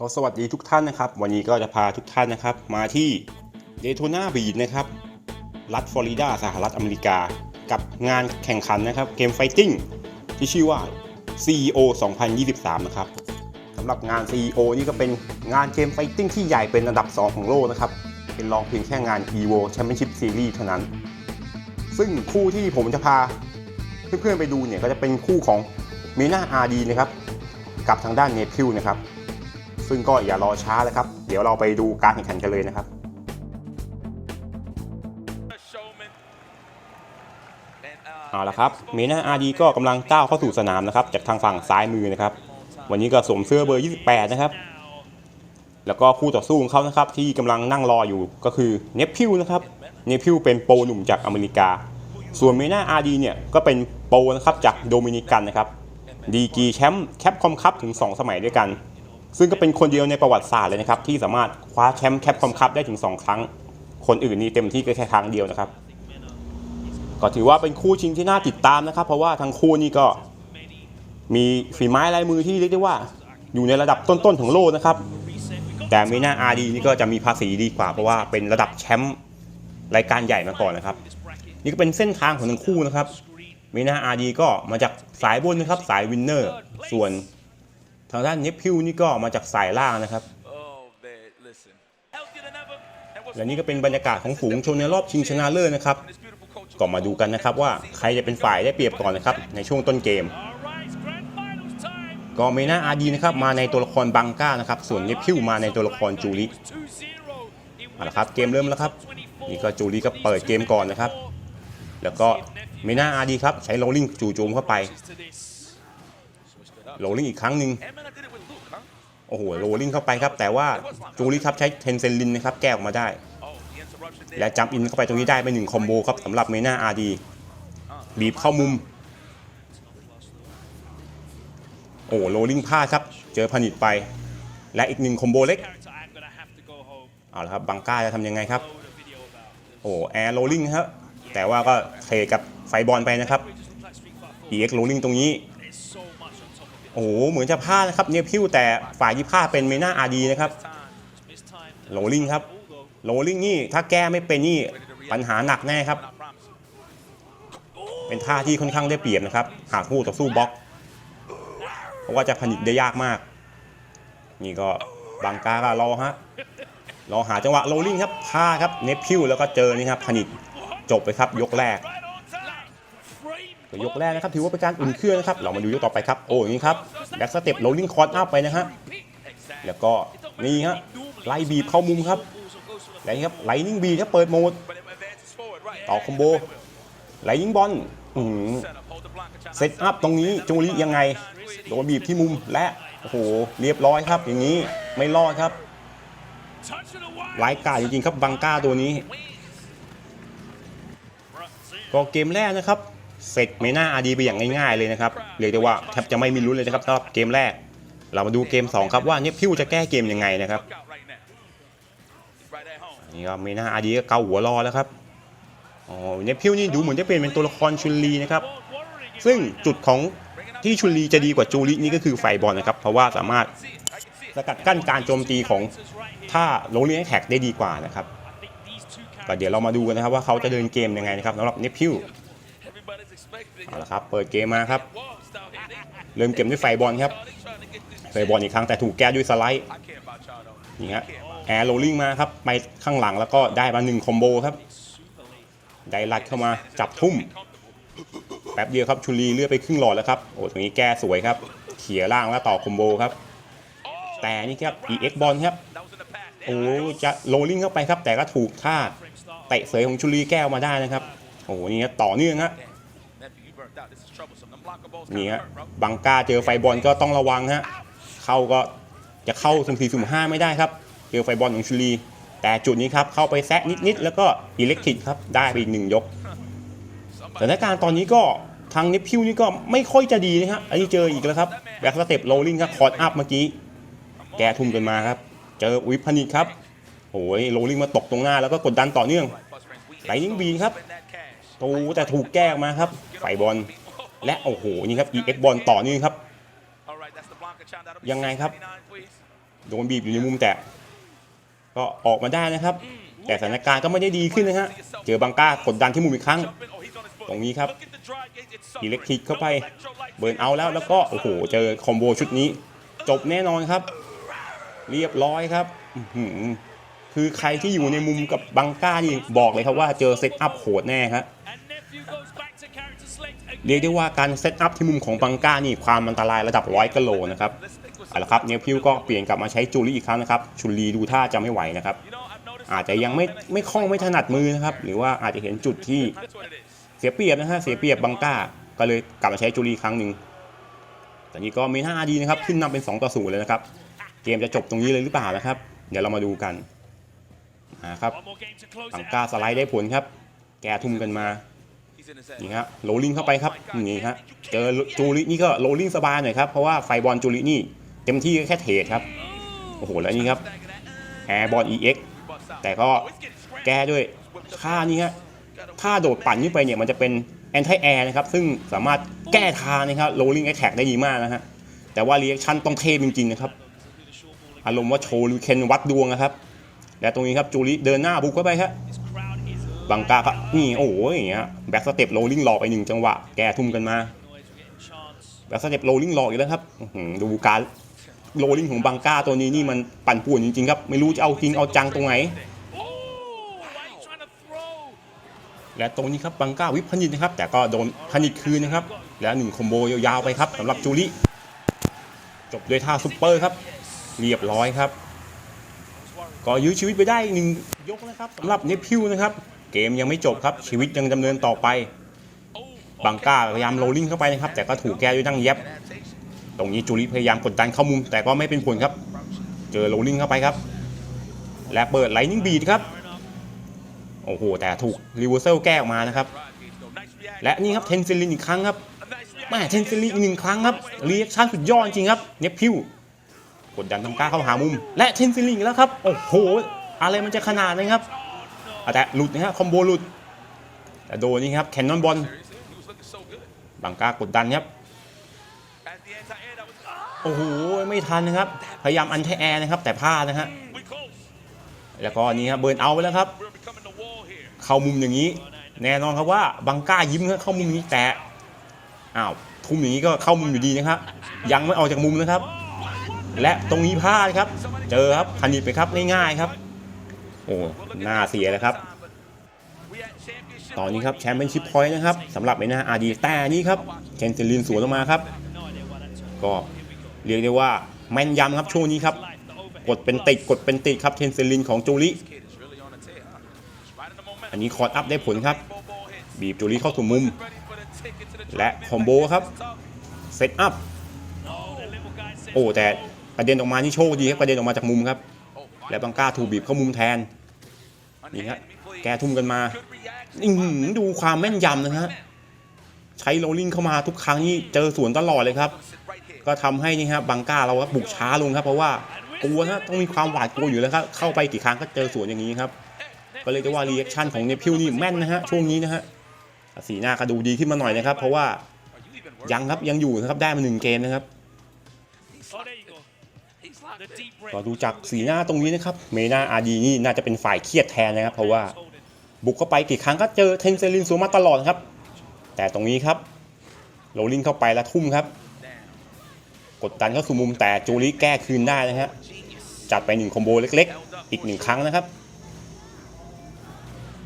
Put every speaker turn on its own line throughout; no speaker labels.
ก็สวัสดีทุกท่านนะครับ วันนี้ก็จะพาทุกท่านนะครับ มาที่เดโ t นาบีดนะครับ รัฐฟลอริดาสหรัฐอเมริกา กับงานแข่งขันนะครับเกมไฟติ้งที่ชื่อว่า CEO 2023 นะครับสำหรับงาน CEO นี่ก็เป็นงานเกมไฟติ้งที่ใหญ่เป็นอันดับ 2 ของโลกนะครับ เป็นรองเพียงแค่งาน EVO Championship Series เท่านั้น ซึ่งคู่ที่ผมจะพาเพื่อนๆไปดูเนี่ยก็จะเป็นคู่ของมีนาอาร์ดีนะครับ กับทางด้านเนพิวนะครับ ซึ่งก็อย่ารอช้าเลยครับ เดี๋ยวเราไปดูการแข่งขันกันเลยนะครับ เอาละครับ เมน่าอาดีก็กำลังก้าวเข้าสู่สนามนะครับ จากทางฝั่งซ้ายมือนะครับ วันนี้ก็สวมเสื้อเบอร์ 28 นะครับ แล้วก็คู่ต่อสู้ของเขานะครับ ที่กำลังนั่งรออยู่ก็คือเนพิวนะครับ เนพิวเป็นโปรหนุ่มจากอเมริกา ส่วนเมน่าอาดีเนี่ยก็เป็นโปรนะครับจากโดมินิกันนะครับดีกีแชมป์แคปคอมคัพถึง 2 สมัยด้วยกัน ซึ่งก็เป็นคนเดียวในประวัติศาสตร์เลยนะครับ ที่สามารถคว้าแชมป์แคปคอมคัพได้ถึง 2 ครั้ง คนอื่นนี่เต็มที่ก็แค่ครั้งเดียวนะครับ ก็ถือว่าเป็นคู่ชิงที่น่าติดตามนะครับ เพราะว่าทั้งคู่นี่ก็มีฝีไม้ลายมือที่เรียกได้ว่า อยู่ในระดับต้นๆของโลกนะครับ แต่มีหน้าอาดีนี่ก็จะมีภาษีดีกว่า เพราะว่าเป็นระดับแชมป์รายการใหญ่มาก่อนนะครับ นี่ก็เป็นเส้นทางของทั้งคู่นะครับมีหน้าอาดีก็มาจากสายบนนะครับสายวินเนอร์ ส่วน ทางด้านเนพิวนี่ก็มาจากสายล่างนะครับ และนี่ก็เป็นบรรยากาศของฝูงชนในรอบชิงชนะเลิศนะครับ ก็มาดูกันนะครับว่าใครจะเป็นฝ่ายได้เปรียบก่อนนะครับ ในช่วงต้นเกม ก็เมนาอาดีนะครับมาในตัวละครบังก้านะครับ ส่วนเนพิวมาในตัวละครจูริเอาละครับเกมเริ่มแล้วครับ นี่ก็จูริก็เปิดเกมก่อนนะครับ แล้วก็เมนาอาดีครับใช้โรลลิงจู่โจมเข้าไป โรลลิ่งอีกครั้งหนึ่ง
Hey man, I did it with Luke, huh?
โอ้โหโรลลิ่งเข้าไปครับ แต่ว่าจูริครับใช้เทนเซนลินนะครับแก้ออกมาได้
Oh, the interruption there.
และจัมป์อินเข้าไปตรงนี้ได้ไปหนึ่งคอมโบครับสำหรับเมนาอาดีบีบเข้ามุม โอ้โรลลิ่งพลาดครับ เจอผนิตไป และอีกหนึ่งคอมโบเล็กเอาละครับบังก้าจะทำยังไงครับ โอ้แอร์โรลลิ่งครับแต่ว่าก็เทกับไฟบอลไปนะครับ EX โรลลิ่งตรงนี้โอ้โหเหมือนจะพลาดนะครับเนี่ยพิ้วแต่ฝ่ายที่พลาดเป็นเมนาอาดีนะครับโรลลิงครับโรลลิงนี่ถ้าแก้ไม่เป็นนี่ปัญหาหนักแน่ครับ เป็นท่าที่ค่อนข้างได้เปรียบนะครับ หากคู่ต่อสู้บล็อก เพราะว่าจะผลิตได้ยากมาก นี่ก็บังกาก็รอฮะรอหาจังหวะโรลลิงครับพลาดครับเนฟพิวแล้วก็เจอนี่ครับผลิตจบไปครับยกแรก ยกแรกนะครับถือว่าเป็นการอุ่นเครื่องนะครับเรามาดูยกต่อไปครับโอ้อย่างนี้ครับแบ็กสเต็ปโรลลิ่งคอร์ดอัพไปนะฮะแล้วก็นี่ฮะไล่บีบเข้ามุมครับแล้วนี่ครับไลนิ่งบีครับเปิดโหมดต่อคอมโบไลนิ่งบอลเซตอัพตรงนี้จูริยังไงโดนบีบที่มุมและโอ้โหเรียบร้อยครับ อย่างนี้ไม่รอดครับไร้กาจจริงๆครับบังก้าตัวนี้ ก็เกมแรกนะครับ เสร็จเมน่าอาดีไปอย่างง่ายๆเลยนะครับเรียกได้ว่าแทบจะไม่มีลุ้นเลยนะครับสำหรับเกมแรก เรามาดูเกมสองครับว่าเนี่ยพิวจะแก้เกมยังไงนะครับนี่ก็เมน่าอาดีก็เกาหัวรอแล้วครับอ๋อเนี่ยพิวนี่ดูเหมือนจะเปลี่ยนเป็นตัวละครชุนลีนะครับซึ่งจุดของที่ชุนลีจะดีกว่าจูรินี่ก็คือไฟบอลนะครับเพราะว่าสามารถสกัดกั้นการโจมตีของท่าโรลลิ่งแท็กได้ดีกว่านะครับก็เดี๋ยวเรามาดูกันนะครับว่าเขาจะเดินเกมยังไงนะครับสำหรับเนพิว เอาละครับ เปิดเกมมาครับ เริ่มเกมด้วยไฟบอลครับ ไฟบอลอีกครั้งแต่ถูกแก้ด้วยสไลด์นี่ฮะแอร์โรลลิ่งมาครับ ไปข้างหลังแล้วก็ได้มาหนึ่งคอมโบครับ ได้ลัดเข้ามาจับทุ่ม แป๊บเดียวครับชุลีเลือดไปครึ่งหลอดแล้วครับ โอ้ตรงนี้แก้สวยครับ เขี่ยล่างแล้วต่อคอมโบครับ แต่นี่ครับ EX บอลครับ โอ้จะโรลลิ่งเข้าไปครับ แต่ก็ถูกท่าเตะเสยของชุลีแก้วมาได้นะครับ โอ้โหนี่ต่อเนื่องฮะ นี่
kinda
ฮะ
hurt, bro.
บังกาเจอไฟบอลก็ต้องระวังฮะเข้าก็จะเข้าสุ่มสี่สุ่มห้าไม่ได้ครับ เจอไฟบอลของชุลี แต่จุดนี้ครับเข้าไปแซะนิดๆแล้วก็อิเล็กทริกครับได้ไปอีกหนึ่งยกสถานการณ์ตอนนี้ก็ทางนิพิวนี่ก็ไม่ค่อยจะดีนะฮะอันนี้เจออีกแล้วครับแบ็กสเต็ปโรลลิ่งครับคอร์ดอัพเมื่อกี้ แกทุ่มกันมาครับ เจอวิพนิตครับโอ้ยโรลลิ่งมาตกตรงหน้าแล้วก็กดดันต่อเนื่อง
Bus rings, we
Lightning beam ครับ
spend that cash.
ตูแต่ถูกแก้ออกมาครับไฟบอลและโอ้โหนี่ครับ EX บอลต่อนื่ครับ ยังไงครับ โดนบีบอยู่ในมุมแต่ ก็ออกมาได้นะครับ แต่สถานการณ์ก็ไม่ได้ดีขึ้นนะฮะเจอบังก้ากดดันที่มุมอีกครั้ง ตรงนี้ครับอิเล็กทริกเข้าไปเบิร์นเอาแล้วแล้วก็โอ้โหเจอคอมโบชุดนี้ จบแน่นอนครับ เรียบร้อยครับ คือใครที่อยู่ในมุมกับบังก้านี่บอกเลยครับว่าเจอเซตอัพโหดแน่ครับเรียกได้ว่าการเซตอัพที่มุมของบังก้านี่ความอันตรายระดับร้อยกิโลนะครับเอาละครับเนพิวก็เปลี่ยนกลับมาใช้จูลี่อีกครั้งนะครับชุลีดูท่าจะไม่ไหวนะครับ อาจจะยังไม่ไม่คล่องไม่ถนัดมือนะครับ หรือว่าอาจจะเห็นจุดที่เสียเปรียบนะฮะเสียเปรียบบังก้า ก็เลยกลับมาใช้จูลี่ครั้งหนึ่งแต่นี่ก็มีท่าดีนะครับขึ้นนำเป็น2ต่อ0เลยนะครับ เกมจะจบตรงนี้เลยหรือเปล่านะครับ เดี๋ยวเรามาดูกัน อ่าครับ
One more game to close
บัง
it
ก้า
out.
สไลด์ได้ผลครับ แกทุ่มกันมานี่ฮะโรลลิ่งเข้าไปครับนี่ฮะเจอจูรินี่ก็โรลลิ่งสบายหน่อยครับเพราะว่าไฟบอลจูรินี่เต็มที่ก็แค่เทรดครับโอ้โหแล้วนี่ครับแอร์บอล EX แต่ก็แก้ด้วยท่านี้ฮะท่าโดดปั่นขึ้นไปเนี่ยมันจะเป็นแอนตี้แอร์นะครับซึ่งสามารถแก้ทางนะครับโรลลิ่งแอคแท็กได้ดีมากนะฮะแต่ว่าเรีแอคชั่นต้องเทพจริงๆนะครับอารมณ์ว่าโชว์ลูเคนวัดดวงนะครับ และตรงนี้ครับจูริเดินหน้าบุกเข้าไปครับบังกาครับนี่โอ้โหอย่างเงี้ยแบ็กสเต็ปโรลลิ่งหลอกไปหนึ่งจังหวะแกทุ่มกันมาแบ็กสเต็ปโรลลิ่งหลอกอีกแล้วครับดูการโรลลิ่งของบังกาตัวนี้นี่มันปั่นป่วนจริงๆครับไม่รู้จะเอาจริงเอาจังตรงไหนและตรงนี้ครับบังกาวิปพนิดนะครับ แต่ก็โดนพนิดคืนนะครับ แล้วหนึ่งคอมโบยาวๆไปครับสำหรับจูริจบด้วยท่าซุปเปอร์ครับ เรียบร้อยครับ ก็ยื้อชีวิตไปได้อีกหนึ่งยกนะครับสำหรับเนพิวนะครับ เกมยังไม่จบครับชีวิตยังดำเนินต่อไปบังก้าพยายามโรลลิ่งเข้าไปนะครับ แต่ก็ถูกแก้ด้วยดั้งเย็บ ตรงนี้จูริพยายามกดดันเข้ามุม แต่ก็ไม่เป็นผลครับ เจอโรลลิ่งเข้าไปครับ และเปิดไลนิ่งบีดครับโอ้โหแต่ถูกรีเวอร์เซลแก้ออกมานะครับ และนี่ครับเทนซิลินอีกครั้งครับแม่เทนซิลินอีกหนึ่งครั้งครับรีแอคชั่นสุดยอดจริงครับเนปพิว กดดันทำกล้าเข้าหามุม และเทนซิลินอีกแล้วครับ โอ้โห อะไรมันจะขนาดนี้ครับอะแต่หลุดนะฮะคอมโบหลุด แต่โดนี่ครับแคนนอนบอลบังกากดดันครับ โอ้โห ไม่ทันนะครับ พยายามอันเทแอร์นะครับ แต่พลาดนะฮะ แล้วก็นี่ครับเบิร์นเอาไปแล้วครับ เข้ามุมอย่างนี้ แน่นอนครับว่าบังก้ายิ้มครับเข้ามุมนี้แต่ อ้าวทุ่มอย่างนี้ก็เข้ามุมอยู่ดีนะครับ ยังไม่ออกจากมุมนะครับ และตรงนี้พลาดครับ เจอครับพันิดไปครับง่ายๆครับ โอ้หน้าเสียแล้วครับ ตอนนี้ครับแชมเปี้ยนชิพพอยต์นะครับสำหรับในหน้าอาดีแต่นี่ครับเคนเซลินสวนออกมาครับ ก็เรียกได้ว่าแม่นยำครับช่วงนี้ครับ กดเป็นติดกดเป็นติดครับเทนเซลินของจูริอันนี้คอร์ดอัพได้ผลครับ บีบจูริเข้าสู่มุม และคอมโบครับเซตอัพ
No, the little guy says
โอ้แต่ กระเด็นออกมานี่โชคดีครับกระเด็นออกมาจากมุมครับ และบังก้าถูกบีบเข้ามุมแทนนี่ฮะแกทุ่มกันมาดูความแม่นยำนะฮะใช้โรลลิ่งเข้ามาทุกครั้งนี่เจอสวนตลอดเลยครับ ก็ทำให้นี่ครับบังก้าเราครับบุกช้าลงครับ เพราะว่ากลัวนะต้องมีความหวาดกลัวอยู่แล้วครับเข้าไปกี่ครั้งก็เจอสวนอย่างนี้ครับก็เลยจะว่ารีแอคชั่นของเนพิวนี่แม่นนะฮะช่วงนี้นะฮะสีหน้าก็ดูดีขึ้นมาหน่อยนะครับ เพราะว่ายังครับยังอยู่นะครับได้มาหนึ่งเกมนะครับ ก็ดูจากสีหน้าตรงนี้นะครับ เมนาอาดีนี่น่าจะเป็นฝ่ายเครียดแทนนะครับ เพราะว่าบุกเข้าไปกี่ครั้งก็เจอเทนเซลินสวนมาตลอดครับ แต่ตรงนี้ครับโรลิงเข้าไปแล้วทุ่มครับ กดดันเข้าสู่มุมแต่จูริแก้คืนได้นะฮะจัดไปหนึ่งคอมโบเล็กๆ อีกหนึ่งครั้งนะครับ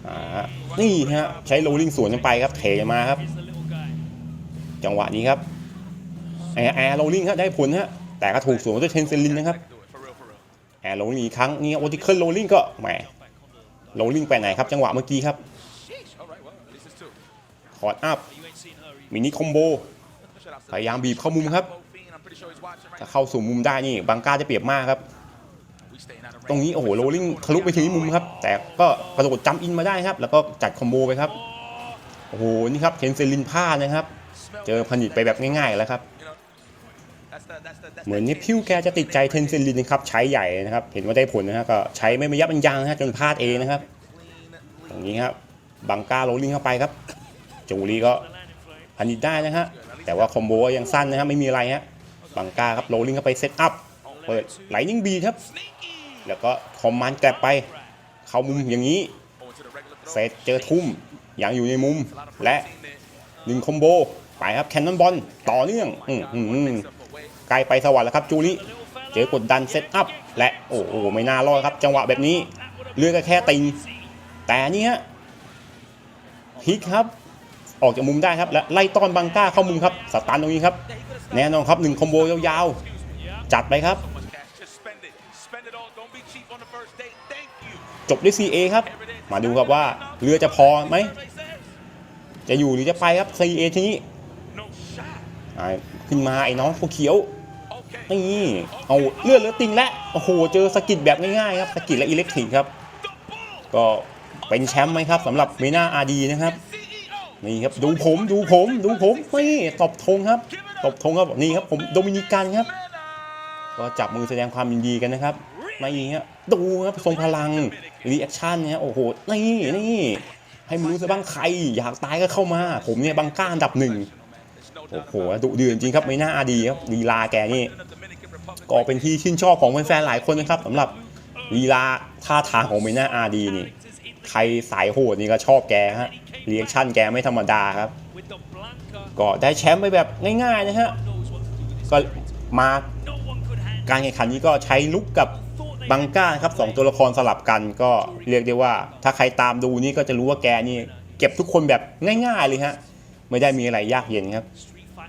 อ่นี่ฮะใช้โรลิงสวนกันไปครับเทมาครับ จังหวะนี้ครับแอร์โรลิงครับได้ผลฮะ แต่ก็ถูกสวนด้วยเทนเซลินนะครับแอร์โรลลิงอีกครั้งนี่โอติเคิลโรลลิงก็แหมโรลลิงไปไหนครับจังหวะเมื่อกี้ครับคอร์ดอัพมินิคอมโบพยายามบีบเข้ามุมครับถ้าเข้าสู่มุมได้นี่บังกาจะเปรียบมากครับ ตรงนี้โอ้โหโรลลิงทะลุไปถึงมุมครับ แต่ก็กระโดดจัมป์อินมาได้ครับ แล้วก็จัดคอมโบไปครับโอ้โหนี่ครับเทนเซลินพลาดนะครับ เจอผนิตไปแบบง่ายๆแล้วครับ เหมือน
the
นี่
team.
พิวแกจะติดใจเทนเซลินนะครับใช้ใหญ่นะครับ เห็นว่าได้ผลนะฮะก็ใช้ไม่มายับยั้งยั้งนะฮะจนพลาดเองนะครับ
Clean,
ตรงนี้ครับบังก้าโรลลิงเข้าไปครับจูรีก็
The landing flame.
ผนิตได้นะฮะแต่ว่าคอมโบยังสั้นนะครับไม่มีอะไรฮะบังก้าครับโรลลิงเข้าไปเซตอัพเปิดไลนิ่งบีครับ แล้วก็คอมมานด์กลับไป เข้ามุมอย่างนี้
Going to the regular
เซ
throw.
ตเจอทุ่มยังอยู่ในมุม
A lot of
และ
protein there.
หนึ่งคอมโบไปครับแคนนอนบอลต่อเนื่อง
My
อื้อ กลไปสวรรค์แล้วครับจูริเจอกดดันเซตอัพและโอ้โหไม่น่ารอดครับ จังหวะแบบนี้เลือกก็แค่ติงแต่นี่ฮะฮิกครับออกจากมุมได้ครับและไล่ต้อนบังก้าเข้ามุมครับสตันตรงนี้ครับ แน่นอนครับหนึ่งคอมโบยาวๆ จัดไปครับ จบด้วย CA ครับ มาดูครับว่าเรือจะพอไหม จะอยู่หรือจะไปครับ CA ทีนี้
No shot.
อ่าขึ้นมาไอ้น้องเขาเขียว นี่เอาเลือดเหลือติงและโอ้โหเจอสกิดแบบง่ายๆครับสกิดและอิเล็กทริกครับ ก็เป็นแชมป์ไหมครับสำหรับเมนาอาดีนะครับนี่ครับดูผมดูผมดูผมนี่ตบธงครับตบธงครับนี่ครับผมโดมินิกันครับ ก็จับมือแสดงความยินดีกันนะครับนี่ฮะดูครับทรงพลังรีแอคชั่นเนี่ยโอ้โหนี่นี่ให้มรู้ซะบ้างใคร อยากตายก็เข้ามา ผมเนี่ยบังก้าอันดับหนึ่ง โอ้โหดุเดือดจริงครับไม่น่าอาดีครับลีลาแกนี่ก็เป็นที่ชื่นชอบของแฟนๆหลายคนนะครับสำหรับลีลาท่าทางของเมน่าอาดีนี่ ใครสายโหดนี่ก็ชอบแกฮะรีแอคชั่นแกไม่ธรรมดาครับ ก็ได้แชมป์ไปแบบง่ายๆนะฮะ ก็มาการแข่งขันนี้ก็ใช้ลุกกับบังก้าครับสองตัวละครสลับกันก็เรียกได้ว่า ถ้าใครตามดูนี่ก็จะรู้ว่าแกนี่ เก็บทุกคนแบบง่าย ๆ เลยฮะ ไม่ได้มีอะไรยากเย็นครับ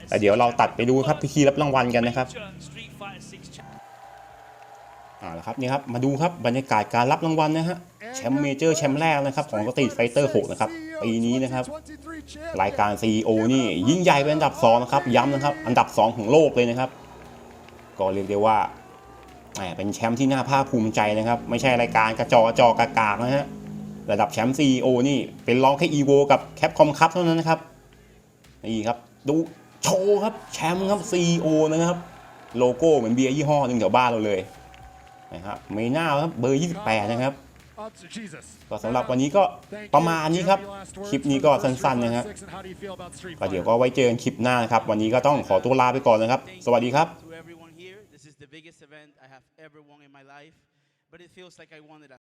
แต่เดี๋ยวเราตัดไปดูครับพิธีรับรางวัลกันนะครับอ่าละครับนี่ครับมาดูครับบรรยากาศการรับรางวัลนะฮะแชมป์เมเจอร์แชมป์แรกนะครับของสตรีทไฟเตอร์6นะครับปีนี้นะครับรายการ CEO นี่ยิ่งใหญ่เป็นอันดับ2นะครับย้ำนะครับอันดับ 2 ของโลกเลยนะครับ ก็เรียกได้ว่าแหมเป็นแชมป์ที่น่าภาคภูมิใจนะครับ ไม่ใช่รายการกระจอกระจอกกากนะฮะระดับแชมป์ CEO นี่เป็นรองแค่ EVO กับแคปคอมคัพเท่านั้นนะครับนี่ครับดู โชว์ครับ แชมป์ครับ CEO นะครับ โลโก้เหมือนเบียร์ยี่ห้อหนึ่งแถวบ้านเราเลยนะครับเมน่าครับเบอร์ 28 นะครับก็สำหรับวันนี้ก็ประมาณนี้ครับ คลิปนี้ก็สั้นๆนะฮะก็เดี๋ยวก็ไว้เจอกันคลิปหน้านะครับ วันนี้ก็ต้องขอตัวลาไปก่อนนะครับ สวัสดีครับ
the biggest event I have ever won in my life, but it feels like I won it.